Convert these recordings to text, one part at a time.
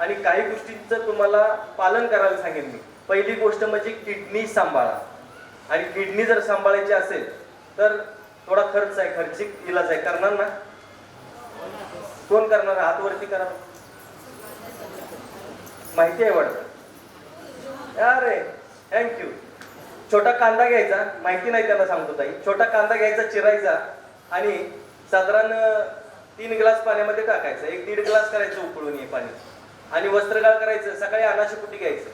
आणि काही गोष्टींचं तुम्हाला पालन करायला सांगेन मी. पहिली गोष्ट म्हणजे किडनी सांभाळा. आणि किडनी जर सांभाळायची असेल तर थोडा खर्च आहे खर्चिक इलाज आहे. करणार ना? कोण करणार? हात वरती करा. माहिती आहे वाटतं अरे थँक्यू छोटा कांदा घ्यायचा. माहिती नाही त्याला सांगतो ताई. छोटा कांदा घ्यायचा चिरायचा आणि साधारण तीन ग्लास पाण्यामध्ये टाकायचा. एक दीड ग्लास करायचं उकळून हे पाणी. आणि वस्त्रगाळ करायचं सकाळी अनाशी कुठे घ्यायचं.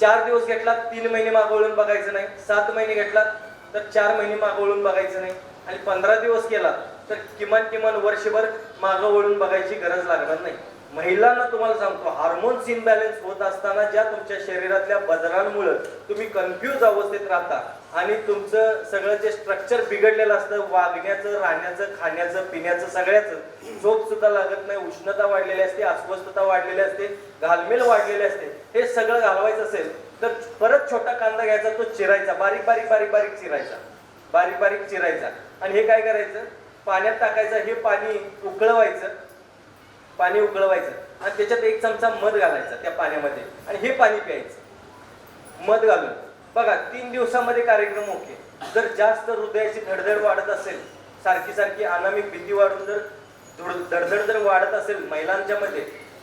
चार दिवस घेतला तीन महिने मागवळून बघायचं नाही. सात महिने घेतला तर चार महिने मागवळून बघायचं नाही. आणि पंधरा दिवस केला तर किमान किमान वर्षभर मागं वळून बघायची गरज लागणार नाही. महिलांना तुम्हाला सांगतो हार्मोन्स इनबॅलन्स होत असताना ज्या तुमच्या शरीरातल्या बदलांमुळे तुम्ही कन्फ्यूज अवस्थेत राहता आणि तुमचं सगळं जे स्ट्रक्चर बिघडलेलं असतं वागण्याचं राहण्याचं खाण्याचं पिण्याचं सगळ्याचं झोप सुद्धा लागत नाही उष्णता वाढलेली असते अस्वस्थता वाढलेली असते घालमेल वाढलेले असते हे सगळं घालवायचं असेल तर परत छोटा कांदा घ्यायचा तो चिरायचा बारीक बारीक बारीक बारीक चिरायचा बारीक बारीक चिरायचा. आणि हे काय करायचं? पाण्यात टाकायचं हे पाणी उकळवायचं पाणी उकळवायचं आणि त्याच्यात एक चमचा मध घालायचा त्या पाण्यामध्ये आणि हे पाणी प्यायचं. मध घालून. बघा तीन दिवसामध्ये कार्यक्रम ओके. जर जास्त हृदयाची धडधड वाढत असेल सारखी सारखी अनामिक भीती वाढून जर धुड- धडधड जर वाढत असेल महिलांच्या मध्ये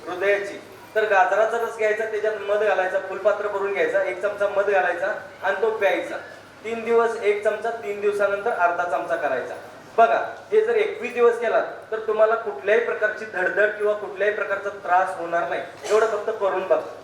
हृदयाची तर गाजराचा रस घ्यायचा त्याच्यात मध घालायचा फुलपात्र भरून घ्यायचा एक चमचा मध घालायचा आणि तो प्यायचा. तीन दिवस एक चमचा तीन दिवसानंतर अर्धा चमचा करायचा. बघा हे जर एकवीस दिवस केलात तर तुम्हाला कुठल्याही प्रकारची धडधड किंवा कुठल्याही प्रकारचा त्रास होणार नाही. एवढं फक्त करून बघा.